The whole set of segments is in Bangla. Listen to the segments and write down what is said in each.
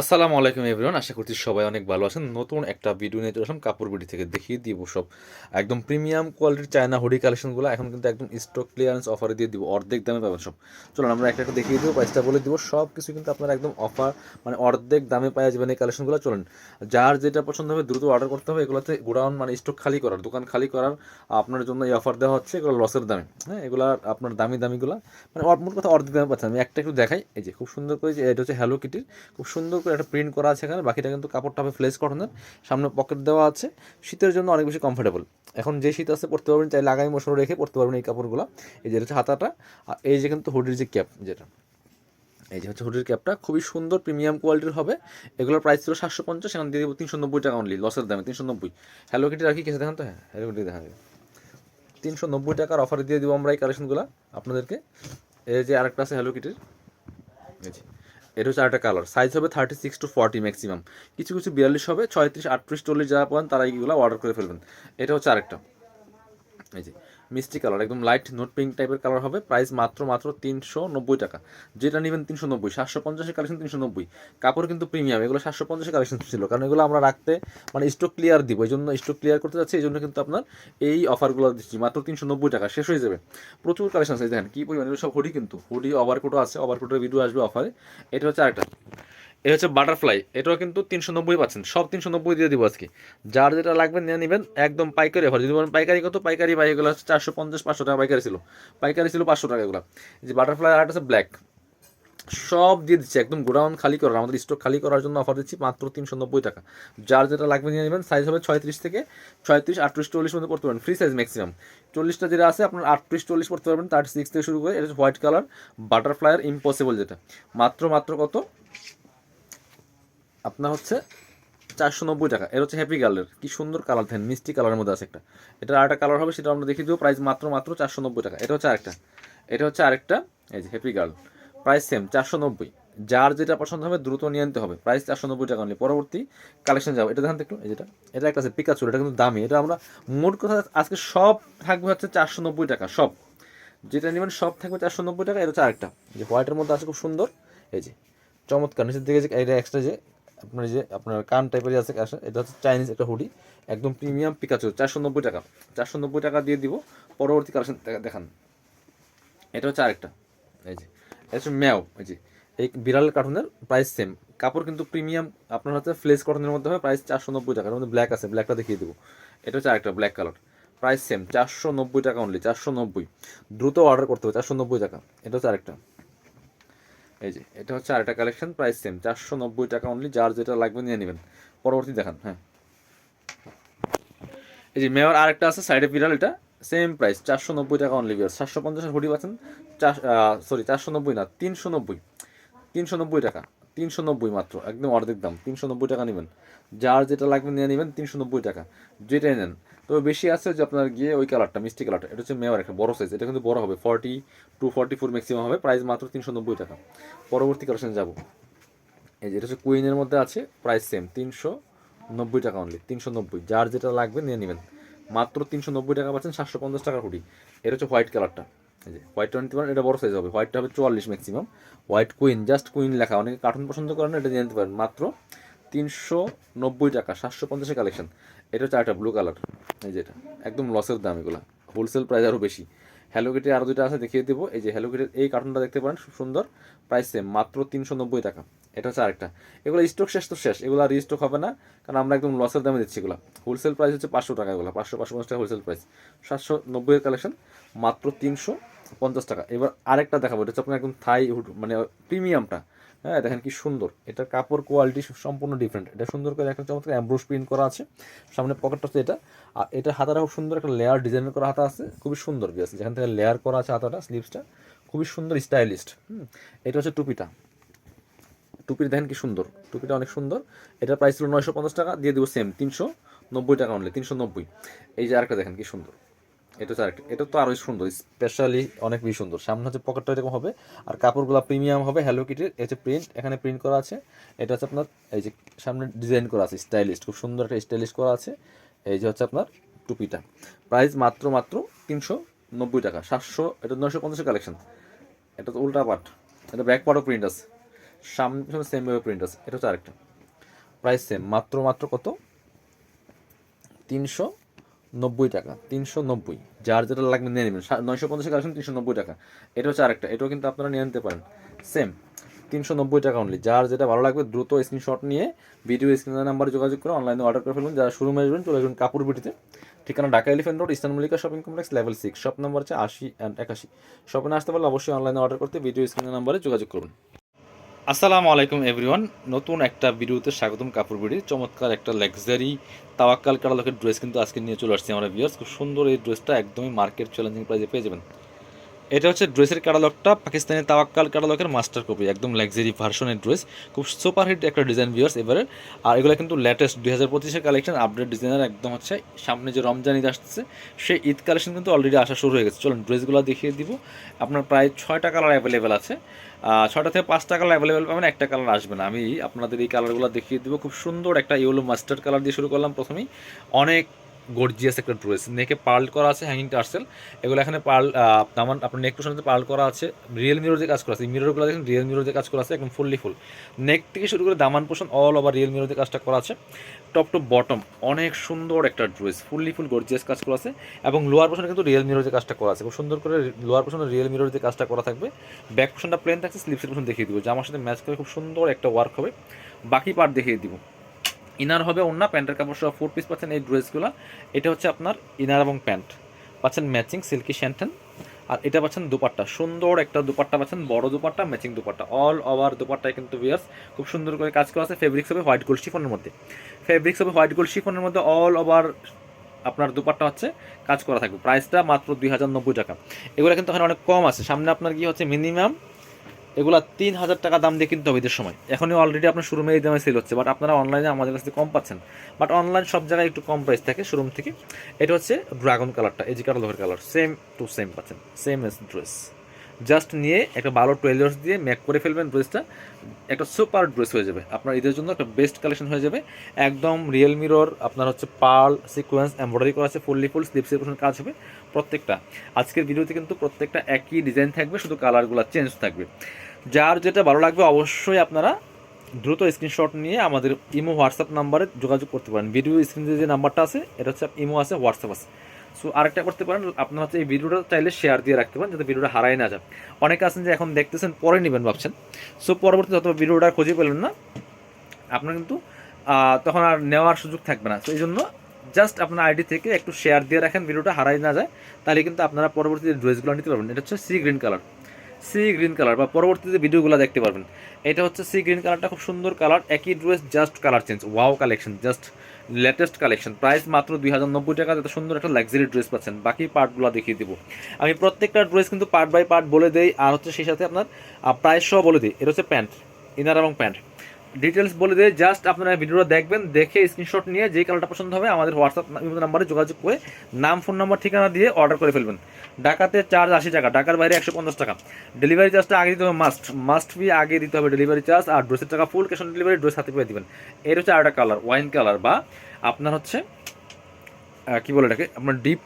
আসসালামু আলাইকুম এভরিওয়ান, আশা করছি সবাই অনেক ভালো আছেন। নতুন একটা ভিডিও নিয়ে চলে আসলাম, কাপড় বিডি থেকে দেখিয়ে দিব সব। একদম প্রিমিয়াম কোয়ালিটির চায়না হুডি কালেকশনগুলো এখন কিন্তু একদম স্টক ক্লিয়ারেন্স অফারে দিয়ে দিব, অর্ধেক দামে পাবেন সব। চলুন, আমরা একটা একটা দেখিয়ে দিব প্রাইসটা বলে দিব সব কিছু কিন্তু আপনারা একদম অফার মানে অর্ধেক দামে পাওয়া যাবেন এই কালেকশনগুলো চলুন, যার যেটা পছন্দ হবে, দ্রুত অর্ডার করতে হবে, এগুলোতে গোডাউন মানে স্টক খালি করার, দোকান খালি করার আপনার জন্য এই অফার দেওয়া হচ্ছে, এগুলো লসের দামে। হ্যাঁ এগুলো আপনার দামি দামিগুলো মানে মোট কথা অর্ধেক দামে পাচ্ছেন। আমি একটা একটু দেখাই, এই যে খুব সুন্দর করে যে এটা হচ্ছে হ্যালো কিটির খুব সুন্দর করে একটা প্রিন্ট করা আছে এখানে, বাকিটা কিন্তু কাপড়টা হবে ফ্লেস কটনের সামনে পকেট দেওয়া আছে। শীতের জন্য অনেক বেশি কমফোর্টেবল এখন যে শীত আছে পড়তে পারবেন, চাইলে আগামী বছর রেখে পড়তে পারবেন এই কাপড়গুলো। এই যে হচ্ছে হাতাটা, আর এই যে কিন্তু হুডির যে ক্যাপ যেটা, এই যে হচ্ছে হুডির ক্যাপটা খুবই সুন্দর প্রিমিয়াম কোয়ালিটির হবে। এগুলোর প্রাইস ছিল সাতশো পঞ্চাশ, এখন দিয়ে দেবো তিনশো নব্বই টাকা অনলি লসের দামে, তিনশো নব্বই। হ্যালো কিটি রাখি কিছু দেখান তো? হ্যাঁ হ্যালো কিটি দেখা যাবে তিনশো নব্বই টাকার অফারে দিয়ে দেবো আমরা এই কালেকশনগুলো আপনাদেরকে। এই যে আরেকটা আছে হ্যালো কিটির এই এটা হচ্ছে আরেকটা কালার সাইজ হবে thirty six to forty maximum কিছু কিছু বিয়াল্লিশ হবে, ছয়ত্রিশ, আটত্রিশ, চল্লিশ যারা পান তারা এইগুলো অর্ডার করে ফেলবেন। এটা হচ্ছে আরেকটা। এই যে মিষ্টি কালার, একদম লাইট নোট পিঙ্ক টাইপের কালার হবে। প্রাইস মাত্র মাত্র তিনশো নব্বই টাকা। যেটা নেবেন তিনশো নব্বই, সাতশো পঞ্চাশের কালেকশন তিনশো নব্বই। কাপড় কিন্তু প্রিমিয়াম এগুলো সাতশো পঞ্চাশের কালেকশন ছিল, কারণ এগুলো আমরা রাখতে মানে স্টক ক্লিয়ার দিব, এই জন্য স্টক ক্লিয়ার করতে যাচ্ছি, এই জন্য কিন্তু আপনার এই অফারগুলো দিচ্ছি, মাত্র তিনশো নব্বই টাকা, শেষ হয়ে যাবে। প্রচুর কালেকশন আছে দেখেন, কী পরিমাণ, এগুলো সব হুডি কিন্তু হুডি ওভারকোটও আছে ওভারকোটের ভিডিও আসবে অফারে এটা হচ্ছে আরেকটা। এটা হচ্ছে বাটারফ্লাই। এটাও কিন্তু তিনশো নব্বই পাচ্ছেন সব তিনশো নব্বই দিয়ে দিব আজকে। যার যেটা লাগবে নিয়ে নেবেন, একদম পাইকারি অফার। যদি বলেন পাইকারি কত? পাইকারি বাই এগুলো হচ্ছে চারশো পঞ্চাশ, পাঁচশো টাকা পাইকারি ছিল। পাইকারি ছিল পাঁচশো টাকা এগুলো। যে বাটারফ্লাই আর আছে ব্ল্যাক। সব দিয়ে দিচ্ছি, একদম গোডাউন খালি করার, আমাদের স্টক খালি করার জন্য অফার দিচ্ছি মাত্র তিনশো নব্বই টাকা। যার যেটা লাগবে নিয়ে নেবেন সাইজ হবে ছয়ত্রিশ থেকে ছয়ত্রিশ, আটত্রিশ, চল্লিশ মধ্যে পড়তে পারেন। ফ্রি সাইজ ম্যাক্সিমাম চল্লিশটা যেটা আছে, আপনার আটত্রিশ, চল্লিশ পড়তে পারবেন। থার্টি সিক্স থেকে শুরু করে, এটা হোয়াইট কালার বাটারফ্লাইয়ের ইম্পসিবল যেটা। মাত্র মাত্র কত? আপনার হচ্ছে চারশো নব্বই টাকা। এর হচ্ছে হ্যাপি গার্লের কি সুন্দর কালার দেন মিষ্টি কালারের মধ্যে আছে একটা। এটা আরেকটা কালার হবে, সেটা আমরা দেখিয়ে দেবো। প্রাইস মাত্র মাত্র চারশো নব্বই টাকা। এটা হচ্ছে আরেকটা। এটা হচ্ছে আরেকটা, এই যে হ্যাপি গার্ল প্রাইস সেম চারশো নব্বই। যার যেটা পছন্দ হবে, দ্রুত নিয়ে নিতে হবে। প্রাইস চারশো নব্বই টাকা নিয়ে পরবর্তী কালেকশন যাব। এটা দেখেন এই যেটা। এটা একটা আছে পিকাচুর এটা কিন্তু দামি। এটা আমরা মোট কথা আজকে সব থাকবে হচ্ছে চারশো নব্বই টাকা, সব। যেটা নেবেন সব থাকবে চারশো নব্বই টাকা। এটা হচ্ছে আরেকটা। যে হোয়াইটের মধ্যে আছে খুব সুন্দর। এই যে চমৎকার, নিচের দিকে যে এটা এক্সট্রা যে আপনার যে আপনার কান টাইপের আছে, এটা হচ্ছে চাইনিজ একটা হুডি, একদম প্রিমিয়াম পিকাচু চারশো নব্বই টাকা। চারশো নব্বই টাকা দিয়ে দিব, পরবর্তী কালেকশন দেখান। এটা হচ্ছে আরেকটা, এই যে, এটা হচ্ছে ম্যাও, এই যে। এই বিড়াল কার্টুনের প্রাইস সেম কাপড় কিন্তু প্রিমিয়াম আপনার হচ্ছে ফ্লেস কটনের মধ্যে হবে প্রাইস চারশো নব্বই টাকা মধ্যে ব্ল্যাক আছে ব্ল্যাকটা দেখিয়ে দেবো। এটা হচ্ছে আরেকটা ব্ল্যাক কালার প্রাইস সেম চারশো নব্বই টাকা অনলি চারশো নব্বই। দ্রুত অর্ডার করতে হবে, চারশো নব্বই টাকা। এটা হচ্ছে আরেকটা। এই যে, এটা হচ্ছে আরেকটা কালেকশন প্রাইস সেম চারশো নব্বই টাকা অনলি যার যেটা লাগবে নিয়ে নেবেন। পরবর্তী দেখান হ্যাঁ। এই যে, মেয়র আরেকটা আছে সাইডে বিড়াল, এটা সেম প্রাইস চারশো নব্বই টাকা অনলি বিয়ার সাতশো পঞ্চাশের হুডি পাচ্ছেন, চার সরি চারশো নব্বই না, তিনশো নব্বই। তিনশো নব্বই টাকা, তিনশো নব্বই মাত্র, একদম অর্ধেক দাম, তিনশো নব্বই টাকা নেবেন। যার যেটা লাগবে নিয়ে নেবেন, তিনশো নব্বই টাকা। যেটাই নেন তবে বেশি আছে যে আপনার গিয়ে ওই কালারটা, মিষ্টি কালারটা। এটা হচ্ছে মেয়র একটা, বড় সাইজ এটা কিন্তু বড় হবে forty two forty four maximum হবে। প্রাইস মাত্র তিনশো নব্বই টাকা। পরবর্তী কালেকশন যাব। এই যে, এটা হচ্ছে কুইনের মধ্যে আছে প্রাইস সেম তিনশো নব্বই টাকা অনলি তিনশো নব্বই। যার যেটা লাগবে নিয়ে নেবেন। মাত্র তিনশো নব্বই টাকা পাচ্ছেন, সাতশো পঞ্চাশ টাকার হুডি এটা হচ্ছে হোয়াইট কালারটা এই যে হোয়াইট টোয়েন্টি ওয়ান এটা বড় সাইজ হবে। হোয়াইটটা হবে চুয়াল্লিশ maximum white queen just queen লেখা। অনেকে কার্টুন পছন্দ করেন এটা নিয়ে নিতে পারেন। মাত্র তিনশো নব্বই টাকা, সাতশো পঞ্চাশের কালেকশন এটা হচ্ছে একটা ব্লু কালার এই যেটা একদম লসের দাম এগুলো হোলসেল প্রাইস আরও বেশি। হ্যালো কিটি আরও দুটো আছে, দেখিয়ে দেবো। এই যে হ্যালো কিটির এই কার্টুনটা দেখতে পারেন, খুব সুন্দর। প্রাইস সেম মাত্র তিনশো নব্বই টাকা। এটা হচ্ছে আরেকটা। এগুলো স্টক শেষ তো শেষ, এগুলো আর রিস্টক হবে না, কারণ আমরা একদম লসের দামে দিচ্ছি এগুলো। হোলসেল প্রাইস হচ্ছে পাঁচশো টাকা এগুলো, পাঁচশো পাঁচশো পঞ্চাশ টাকা হোলসেল প্রাইস সাতশো নব্বইয়ের কালেকশন মাত্র তিনশো পঞ্চাশ টাকা। এবার আরেকটা দেখাবো, এটা হচ্ছে আপনার একদম থাই মানে প্রিমিয়ামটা হ্যাঁ দেখেন কি সুন্দর। এটার কাপড় কোয়ালিটি সম্পূর্ণ ডিফারেন্ট এটা সুন্দর করে একটা চমৎকার অ্যাম্ব্রোস প্রিন্ট করা আছে। সামনে পকেটটা হচ্ছে এটা। আর এটা হাতাটা খুব সুন্দর একটা লেয়ার ডিজাইন করা হাতা আছে। খুবই সুন্দর বিয়াস যেখান থেকে লেয়ার করা আছে হাতাটা স্লিভসটা খুবই সুন্দর স্টাইলিস্ট হুম, এটা হচ্ছে টুপিটা। টুপির দেখেন কি সুন্দর। টুপিটা অনেক সুন্দর। এটার প্রাইস ছিল নয়শো পঞ্চাশ টাকা, দিয়ে দেবো সেম তিনশো নব্বই টাকা অনলি তিনশো নব্বই। এই যে আরেকটা দেখেন কি সুন্দর। এটা হচ্ছে আরেকটা, এটা তো আরোই সুন্দর স্পেশালি অনেক বেশি সুন্দর। সামনে হচ্ছে পকেটটা এরকম হবে, আর কাপড়গুলো প্রিমিয়াম হবে হ্যালো কিটির হচ্ছে প্রিন্ট এখানে প্রিন্ট করা আছে। এটা হচ্ছে আপনার, এই যে সামনে ডিজাইন করা আছে স্টাইলিস্ট খুব সুন্দর একটা স্টাইলিশ করা আছে। এই যে হচ্ছে আপনার টুপিটা। প্রাইস মাত্র মাত্র তিনশো নব্বই টাকা, সাতশো, এটা নয়শো পঞ্চাশের কালেকশন এটা তো উল্টা পাট, এটা ব্যাক পাটও প্রিন্ট আছে, সামনে সেম প্রিন্ট আছে, এটা হচ্ছে আরেকটা। প্রাইস সেম মাত্র মাত্র কত? তিনশো নব্বই টাকা, তিনশো নব্বই। যার যেটা লাগবে নিয়ে নেবেন। নয়শো পঞ্চাশ কালেকশন, তিনশো নব্বই টাকা। এটা হচ্ছে আরেকটা। এটাও কিন্তু আপনারা নিয়ে নিতে পারেন। সেম, তিনশো নব্বই টাকা অনলি যার যেটা ভালো লাগবে, দ্রুত স্ক্রিনশট নিয়ে ভিডিও স্ক্রিনের নাম্বারে যোগাযোগ করে অনলাইনে অর্ডার করে ফেলুন। যারা শুরু আসবেন, চলে আসবেন কাপড় বিটিতে ঠিকানা Dhaka Elephant Road Eastern Mallika shopping complex level six shop number হচ্ছে আশি অ্যান্ড একাশি। শপে আসতে পারলে অবশ্যই অনলাইনে অর্ডার করতে ভিডিও স্ক্রিনের নাম্বারে যোগাযোগ করবেন আসসালামু আলাইকুম, এভরিওয়ান। নতুন একটা ভিডিওতে স্বাগতম কাপড় বিড়ি। চমৎকার একটা লাক্সারি তাওয়াক্কাল কাটালকের ড্রেস কিন্তু আজকে নিয়ে চলে আসছি আমরা ভিউয়ার্স খুব সুন্দর এই ড্রেসটা একদমই মার্কেট চ্যালেঞ্জিং প্রাইসে পেয়ে যাবেন। এটা হচ্ছে ড্রেসের ক্যাটালগটা পাকিস্তানি তাওয়াক্কাল ক্যাটালগের মাস্টার কপি একদম লাক্সারি ভার্সনের ড্রেস খুব সুপার হিট একটা ডিজাইন ভিউয়ার্স এবারে। আর এগুলো কিন্তু লেটেস্ট দুই হাজার পঁচিশের কালেকশন আপডেট ডিজাইনার একদম হচ্ছে সামনে যে রমজান ঈদ আসতেছে, সেই ঈদ কালেকশন কিন্তু অলরেডি আসা শুরু হয়ে গেছে। চলুন ড্রেসগুলো দেখিয়ে দিব। আপনার প্রায় ছয়টা কালার অ্যাভেলেবেল আছে। ছয়টা থেকে পাঁচটা কালার অ্যাভেলেবেল পাবেন, একটা কালার আসবে না। আমি আপনাদের এই কালারগুলো দেখিয়ে দেবো। খুব সুন্দর একটা ইয়েলো মাস্টার্ড কালার দিয়ে শুরু করলাম প্রথমেই। অনেক গর্জিয়াস একটা ড্রেস নেকে পার্ল করা আছে হ্যাঙ্গিং টার্সেল এগুলো এখানে পার্ল আমার আপনার নেক পোশনতে পার্ল করা আছে। রিয়েল মিরর যে কাজ করা আছে। মিররগুলো দেখেন রিয়েল মিরর যে কাজ করা আছে, একদম ফুললি ফুল নেক থেকে শুরু করে দামান portion all over real mirror যে কাজটা করা আছে। টপ টু বটম অনেক সুন্দর একটা ড্রেস ফুললি ফুল গর্জিয়াস কাজ করা আছে। এবং লোয়ার পোশনে কিন্তু রিয়েল মিরর যে কাজটা করা আছে। খুব সুন্দর করে লোয়ার পোশনে রিয়েল মিরর যে কাজটা করা থাকবে। ব্যাক পোশনটা প্লেন থাকছে স্লিপসের পোশন দেখিয়ে দিব। জামার সাথে ম্যাচ করে খুব সুন্দর একটা ওয়ার্ক হবে। বাকি পার্ট দেখিয়ে দিব। ইনার হবে অন্য প্যান্টের কাপড় সহ ফোর পিস পাচ্ছেন এই ড্রেসগুলো। এটা হচ্ছে আপনার ইনার এবং প্যান্ট। পাচ্ছেন ম্যাচিং সিল্কি শ্যান্টেন আর এটা পাচ্ছেন দুপাট্টা। সুন্দর একটা দুপাট্টা পাচ্ছেন, বড় dupatta matching dupatta. All over দুপাট্টায় কিন্তু বিয়ার্স খুব সুন্দর করে কাজ করা আছে। ফেব্রিক্স হবে হোয়াইট গোল্ড শিফনের মধ্যে। ফেব্রিক্স হবে হোয়াইট গোল্ড শিফনের মধ্যে অল ওভার আপনার দুপাট্টা হচ্ছে কাজ করা থাকবে। প্রাইসটা মাত্র দুই হাজার নব্বই টাকা। এগুলো কিন্তু এখানে অনেক কম আছে। সামনে আপনার কি হচ্ছে মিনিমাম এগুলা তিন হাজার টাকা দাম দিয়ে কিনতে হবে ঈদের সময়। এখনই অলরেডি আপনার শোরুমে এই দামে সেল হচ্ছে বাট আপনারা অনলাইনে আমাদের কাছ কম পাচ্ছেন। বাট অনলাইন সব জায়গায় একটু কম প্রাইস থাকে শোরুম থেকে। এটা হচ্ছে ড্রাগন কালারটা এই যে colour colour same to same পাচ্ছেন সেম এস ড্রেস জাস্ট নিয়ে একটা ভালো টুয়েলার্স দিয়ে ম্যাক করে ফেলবেন ড্রেসটা একটা সুপার ড্রেস হয়ে যাবে। আপনার ঈদের জন্য একটা বেস্ট কালেকশন হয়ে যাবে। একদম রিয়েল মিরর আপনার হচ্ছে পার্ল সিকোয়েন্স এমব্রয়ডারি করা আছে ফুললি ফুল স্লিপসের পোশন কাজ হবে প্রত্যেকটা। আজকের ভিডিওতে কিন্তু প্রত্যেকটা একই ডিজাইন থাকবে, শুধু কালারগুলো চেঞ্জ থাকবে। যার যেটা ভালো লাগবে অবশ্যই আপনারা দ্রুত স্ক্রিনশট নিয়ে আমাদের ইমো হোয়াটসঅ্যাপ নাম্বারে যোগাযোগ করতে পারেন। ভিডিও স্ক্রিনে যে নাম্বারটা আছে, এটা হচ্ছে ইমো আছে হোয়াটসঅ্যাপ আছে। সো আরেকটা করতে পারেন, আপনারা হচ্ছে এই ভিডিওটা চাইলে শেয়ার দিয়ে রাখতে পারেন, যাতে ভিডিওটা হারাই না যায়। অনেকে আছেন যে এখন দেখতেছেন, পরে নেবেন ভাবছেন। সো পরবর্তী যত ভিডিওটা খুঁজে পেলেন না। আপনার কিন্তু তখন আর নেওয়ার সুযোগ থাকবে না। তো এই জন্য জাস্ট আপনার আইডি থেকে একটু শেয়ার দিয়ে রাখেন ভিডিওটা হারাই না যায়। তাহলে কিন্তু আপনারা পরবর্তীতে ড্রেসগুলো নিতে পারবেন। এটা হচ্ছে sea green colour sea green colour বা পরবর্তীতে ভিডিওগুলো দেখতে পারবেন, এটা হচ্ছে সি গ্রিন কালারটা খুব সুন্দর কালার, একই dress just colour change wow collection just latest collection price মাত্র দুই হাজার নব্বই টাকা, এত সুন্দর একটা লাক্সারি ড্রেস পাচ্ছেন, বাকি পার্টগুলো দেখিয়ে দেবো। আমি প্রত্যেকটা ড্রেস কিন্তু পার্ট বাই পার্ট বলে দেই, আর হচ্ছে সেই সাথে আপনার প্রাইস সহ বলে দিই, এটা হচ্ছে প্যান্ট ইনার এবং প্যান্ট ডিটেলস বলে দিয়ে। জাস্ট আপনারা ভিডিওটা দেখবেন, দেখে স্ক্রিনশট নিয়ে যে কালারটা পছন্দ হবে আমাদের হোয়াটসঅ্যাপ নাম্বারে যোগাযোগ করে নাম ফোন নাম্বার ঠিকানা দিয়ে অর্ডার করে ফেলবেন। ঢাকাতে চার্জ আশি টাকা, ঢাকার বাইরে একশো পঞ্চাশ টাকা। ডেলিভারি চার্জটা আগে দিতে হবে মাস্ট মাস্ট বি আগে দিতে হবে ডেলিভারি চার্জ আর ড্রেসের টাকা full cash on delivery dress হাতে পেয়ে দিবেন। এর হচ্ছে আরেকটা কালার ওয়াইন কালার বা আপনার হচ্ছে কী বলে এটাকে? আপনার ডিপ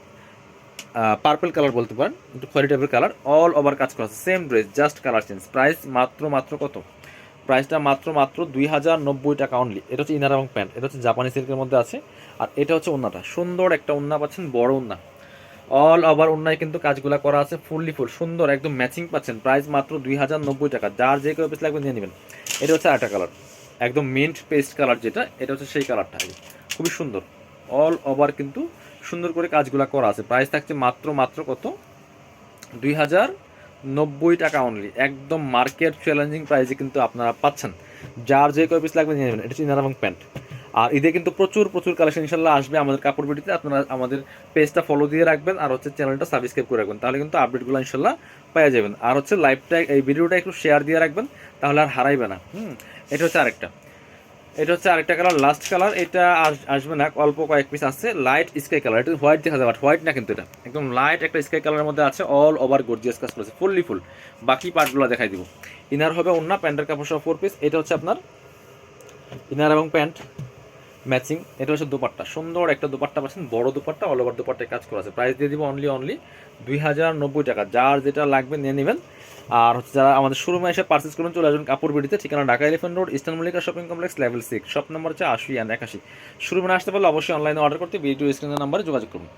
পার্পল কালার বলতে পারেন, একটু খয়েরি টাইপের কালার অল ওভার কাজ করা same dress just colour change price মাত্র মাত্র কত? প্রাইসটা মাত্র মাত্র দুই হাজার নব্বই টাকা অনলি এটা হচ্ছে ইনার এবং প্যান্ট, এটা হচ্ছে জাপানি সিল্কের মধ্যে আছে, আর এটা হচ্ছে ওন্নাটা। সুন্দর একটা ওন্না পাচ্ছেন, বড় ওন্না। অল ওভার ওন্নায় কিন্তু কাজগুলো করা আছে ফুললি ফুল সুন্দর, একদম ম্যাচিং পাচ্ছেন। প্রাইস মাত্র দুই হাজার নব্বই টাকা। যার যে কেউ পিস লাগবে নিয়ে নেবেন। এটা হচ্ছে আরেকটা কালার একদম মিন্ট পেস্ট কালার যেটা, এটা হচ্ছে সেই কালারটা খুবই সুন্দর। অল ওভার কিন্তু সুন্দর করে কাজগুলো করা আছে। প্রাইস থাকছে মাত্র মাত্র কত? দুই হাজার নব্বই টাকা অনলি একদম মার্কেট চ্যালেঞ্জিং প্রাইসে কিন্তু আপনারা পাচ্ছেন। যার যে কয় পিস লাগবে নিয়ে নেবেন, এটা হচ্ছে এবং প্যান্ট আর ঈদে কিন্তু প্রচুর প্রচুর কালেকশন ইনশাল্লাহ আসবে আমাদের কাপড় বিটিতে আপনারা আমাদের পেজটা ফলো দিয়ে রাখবেন আর হচ্ছে চ্যানেলটা সাবস্ক্রাইব করে রাখবেন। তাহলে কিন্তু আপডেটগুলো ইনশাল্লাহ পেয়ে যাবেন। আর হচ্ছে লাইভটা এই ভিডিওটা একটু শেয়ার দিয়ে রাখবেন, তাহলে আর হারাইবে না। হুম, এটা হচ্ছে আরেকটা। এটা হচ্ছে আরেকটা কালার লাস্ট কালার এটা আস- আসবে না, অল্প কয়েক পিস আছে লাইট স্কাই কালার এটা হোয়াইট দেখা যাবে হোয়াইট না কিন্তু এটা। একদম লাইট একটা স্কাই কালারের মধ্যে আছে অল ওভার গর্জিয়াস কাজ করেছে ফুললি ফুল বাকি পার্টগুলো দেখাই দিব। ইনার হবে অন্য প্যান্টের কাপড় সহ ফোর পিস এটা হচ্ছে আপনার ইনার এবং প্যান্ট ম্যাচিং এটা হচ্ছে দুপাট্টা। সুন্দর একটা দুপাট্টা পাচ্ছেন, বড় দুপাট্টা অল ওভার দুপাট্টায় কাজ করা আছে। প্রাইস দিয়ে দিব অনলি অনলি দুই হাজার নব্বই টাকা। যার যেটা লাগবে নিয়ে নেবেন আর হচ্ছে যারা আমাদের শোরুমে এসে পার্চেস করুন চলে আসবেন কাপড় বিডিতে। ঠিকানা Dhaka Elephant Road Eastern Mallika shopping complex level six shop number হচ্ছে আশি অ্যান্ড একাশি। শোরুমে আসতে পারলে অবশ্যই অনলাইনে অর্ডার করতে ভিডিও স্ক্রিনের নাম্বারে যোগাযোগ করুন।